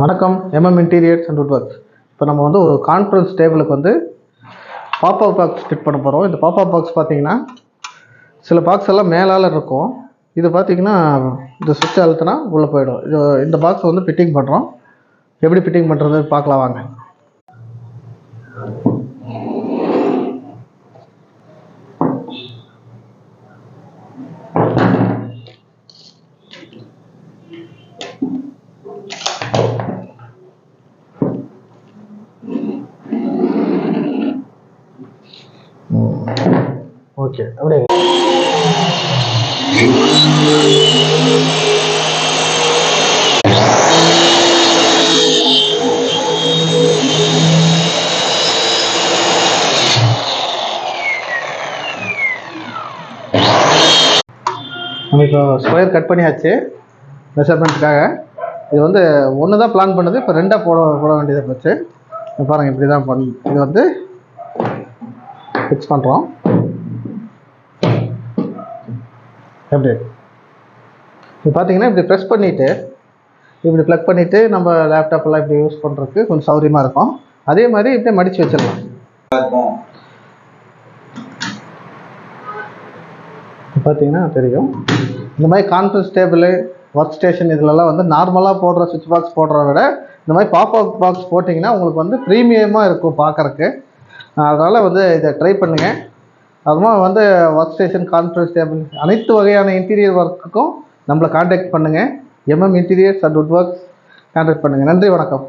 வணக்கம் MM interiors and wood works இப்போ நம்ம வந்து ஒரு கான்ஃபரன்ஸ் டேபிளுக்கு வந்து பாப்பா பாக்ஸ் ஃபிட் பண்ண போகிறோம் இந்த பாப்பா பாக்ஸ் பார்த்தீங்கன்னா சில பாக்ஸ் எல்லாம் மேலால் இருக்கும். இது பார்த்தீங்கன்னா இந்த சுவிட்ச் அழுத்தினா உள்ளே போயிடும். இது இந்த பாக்ஸ் வந்து ஃபிட்டிங் பண்ணுறோம் எப்படி ஃபிட்டிங் பண்ணுறது பார்க்கலாம் வாங்க. ஓகே அப்படியே. நம்ம இப்போ ஸ்கொயர் கட் பண்ணியாச்சு மெஷர்மெண்ட்டுக்காக இது வந்து ஒன்று தான் பிளான் பண்ணது இப்போ ரெண்டாக போட போட வேண்டியதை போச்சு. பாருங்கள் இப்படி தான் பண்ணு இது வந்து ஃபிக்ஸ் பண்ணுறோம் எப்படி? இப்போ பார்த்தீங்கன்னா இப்படி ப்ரெஸ் பண்ணிவிட்டு இப்படி ப்ளக் பண்ணிவிட்டு நம்ம லேப்டாப்பெல்லாம் இப்படி யூஸ் பண்ணுறதுக்கு கொஞ்சம் சௌகரியமாக இருக்கும். அதே மாதிரி இப்படியே மடித்து வச்சிடலாம். பார்த்தீங்கன்னா தெரியும். இந்த மாதிரி கான்ஃபரன்ஸ் டேபிள் ஒர்க் ஸ்டேஷன் இதிலலாம் வந்து நார்மலாக போடுற சுவிட்ச் பாக்ஸ் போடுறத விட இந்த மாதிரி பாப்அப் பாக்ஸ் போட்டிங்கன்னா உங்களுக்கு வந்து ப்ரீமியமாக இருக்கும் பார்க்குறக்கு அதனால் வந்து இதை ட்ரை பண்ணுங்கள் அதுமா வந்து ஒர்க் ஸ்டேஷன் கான்ஃபரன்ஸ் டேபிள் அனைத்து வகையான இன்டீரியர் ஒர்க்குக்கும் நம்மளை காண்டாக்ட் பண்ணுங்கள் MM interiors and wood works contact பண்ணுங்கள் நன்றி வணக்கம்.